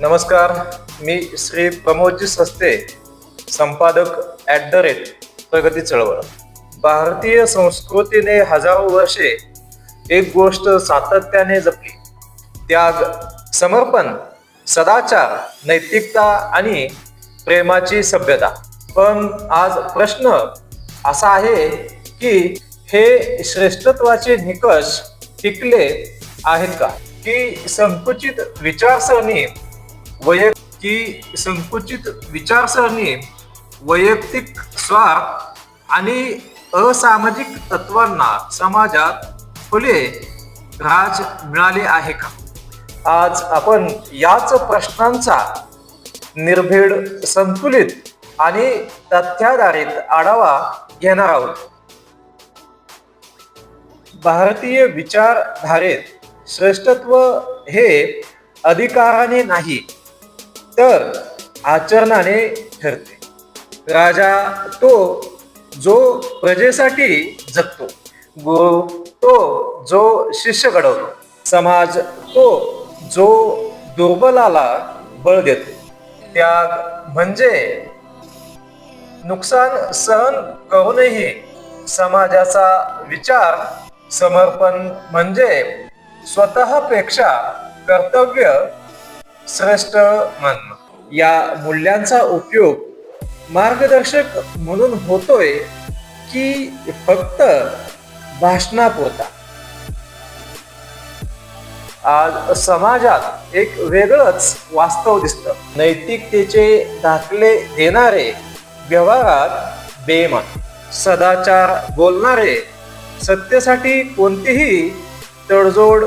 नमस्कार मी श्री प्रमोदजी सस्ते संपादक ॲट द रेट प्रगती चळवळ. भारतीय संस्कृतीने हजारो वर्षे एक गोष्ट सातत्याने जपली. त्याग समर्पण सदाचार नैतिकता आणि प्रेमाची सभ्यता. पण आज प्रश्न असा आहे की हे श्रेष्ठत्वाचे निकष टिकले आहेत का? की संकुचित विचारसरणी वैयक्तिक की संकुचित विचारसरणी वैयक्तिक स्वार्थ आणि असामाजिक तत्वांना समाजात खुले राज मिळाले आहे का? आज आपण याच प्रश्नांचा निर्भीड संतुलित आणि तथ्याधारित आढावा घेणार आहोत. भारतीय विचारधारेत श्रेष्ठत्व हे अधिकाराने नाही तर आचरणाने ठरते. राजा तो जो प्रजेसाठी जगतो. गुरु तो जो शिष्य घडवतो. समाज तो जो दुर्बलाला बळ देतो. त्याग म्हणजे नुकसान सहन करूनही समाजाचा विचार समर्पण म्हणजे स्वतःपेक्षा कर्तव्य श्रेष्ठ मानणं. या मूल्यांचा उपयोग मार्गदर्शक म्हणून होतोय की फक्त भाषणापुरता. आज समाजात एक वेगळंच वास्तव दिसतं. नैतिकतेचे दाखले देणारे व्यवहारात बेमान सदाचार बोलणारे सत्तेसाठी कोणतीही तडजोड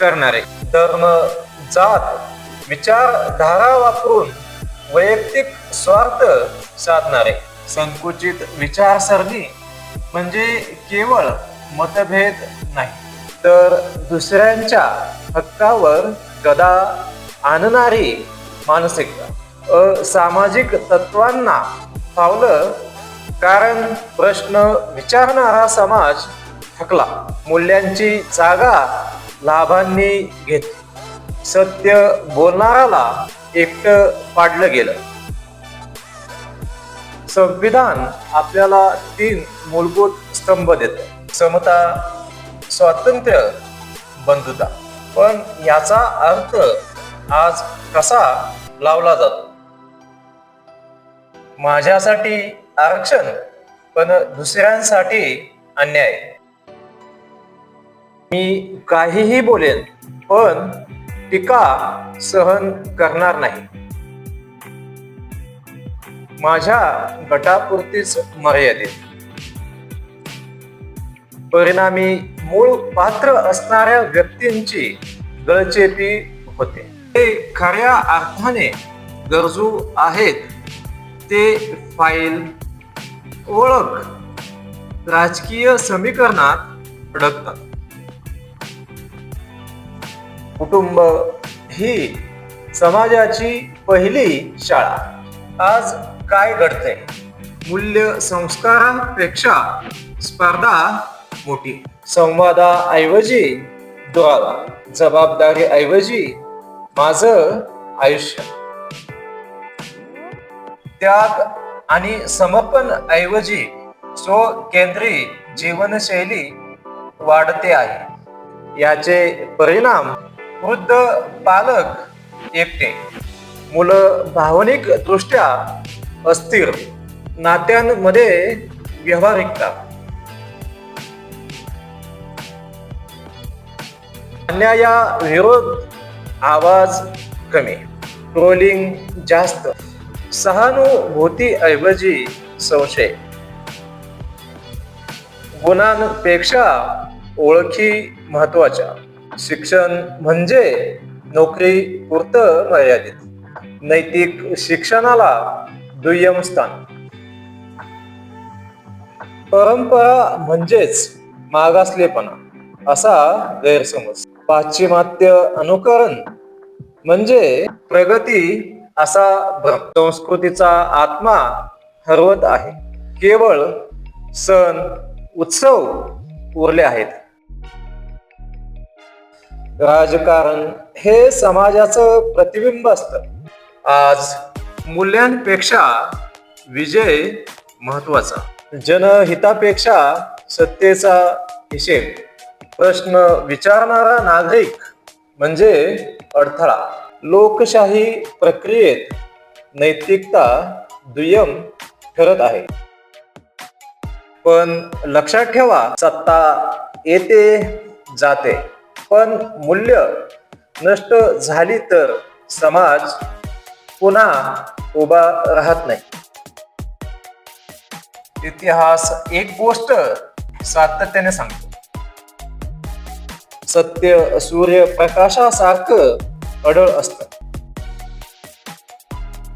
करणारे धर्म जात विचारधारा वापरून वैयक्तिक स्वार्थ साधणारे. संकुचित विचारसरणी म्हणजे केवळ मतभेद नाही. तर दुसऱ्यांच्या हक्कावर गदा आणणारी मानसिकता असामाजिक तत्वांना पावलं कारण प्रश्न विचारणारा समाज थकला. मूल्यांची जागा लाभांनी घेतली. सत्य बोलणाराला एकटं पाडलं गेलं. संविधान आपल्याला तीन मूलभूत स्तंभ देत. समता स्वातंत्र्य बंधुता. पण याचा अर्थ आज कसा लावला जातो? माझ्यासाठी आरक्षण पण दुसऱ्यांसाठी अन्याय. मी काहीही बोलेन पण टीका सहन करणार नाही. माझ्या गटापुरतीच मर्यादित. परिणामी मूळ पात्र असणाऱ्या व्यक्तींची गळचेपी होते. ते खऱ्या अर्थाने गरजू आहेत. ते फाईल ओळख राजकीय समीकरणात अडकतात. कुटुंब ही समाजाची पहिली शाळा. आज काय घडते मूल्य संस्कारांपेक्षा स्पर्धा मोठी. संवादाऐवजी दुरावा. जबाबदारीऐवजी माझं आयुष्य. त्याग आणि समर्पण ऐवजी स्वकेंद्री जीवनशैली वाढते आहे. याचे परिणाम वृद्ध पालक एकटे. मुलं भावनिक दृष्ट्या अस्थिर. नात्यांमध्ये व्यवहारिकता. अन्याया विरोध आवाज कमी. ट्रोलिंग जास्त. सहानुभूती ऐवजी संशय. गुणांपेक्षा ओळखी महत्त्वाच्या शिक्षण म्हणजे नोकरी पुरतं मर्यादित. नैतिक शिक्षणाला दुय्यम स्थान. परंपरा म्हणजेच मागासलेपणा असा गैरसमज. पाश्चिमात्य अनुकरण म्हणजे प्रगती असा भ्रम. संस्कृतीचा आत्मा हरवत आहे. केवळ सण उत्सव उरले आहेत. राजकारण हे समाजाचं प्रतिबिंब असतं. आज मूल्यांपेक्षा विजय महत्त्वाचा जनहितापेक्षा सत्तेचा हिशेब. प्रश्न विचारणारा नागरिक म्हणजे अडथळा. लोकशाही प्रक्रियेत नैतिकता दुय्यम ठरत आहे. पण लक्षात ठेवा सत्ता येते जाते. पण मूल्य नष्ट झाली तर समाज पुन्हा उभा राहत नाही. इतिहास एक गोष्ट सातत्याने सांगतो. सत्य सूर्यप्रकाशासारखं अडळ असत.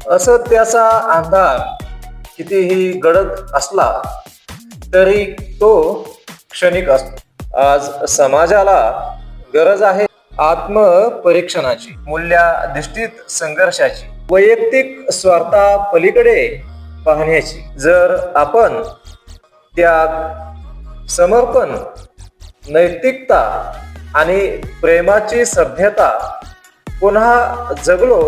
असत्याचा अंधार कितीही गडद असला तरी तो क्षणिक असतो. आज समाजाला गरज आहे आत्मपरीक्षणाची मूल्याधिष्ठित संघर्षाची वैयक्तिक स्वार्था पलीकडे पाहण्याची. जर आपण त्याग समर्पण नैतिकता आणि प्रेमाची सभ्यता पुन्हा जगलो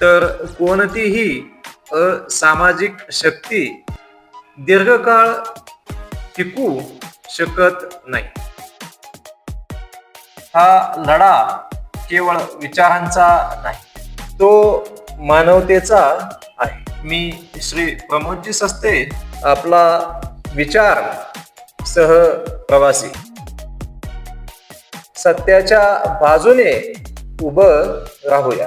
तर कोणतीही असामाजिक शक्ती दीर्घकाळ टिकू शकत नाही. हा लढा केवळ विचारांचा नाही तो मानवतेचा आहे. मी श्री प्रमोदजी सस्ते आपला विचार सह प्रवासी सत्याच्या बाजूने उभं राहूया.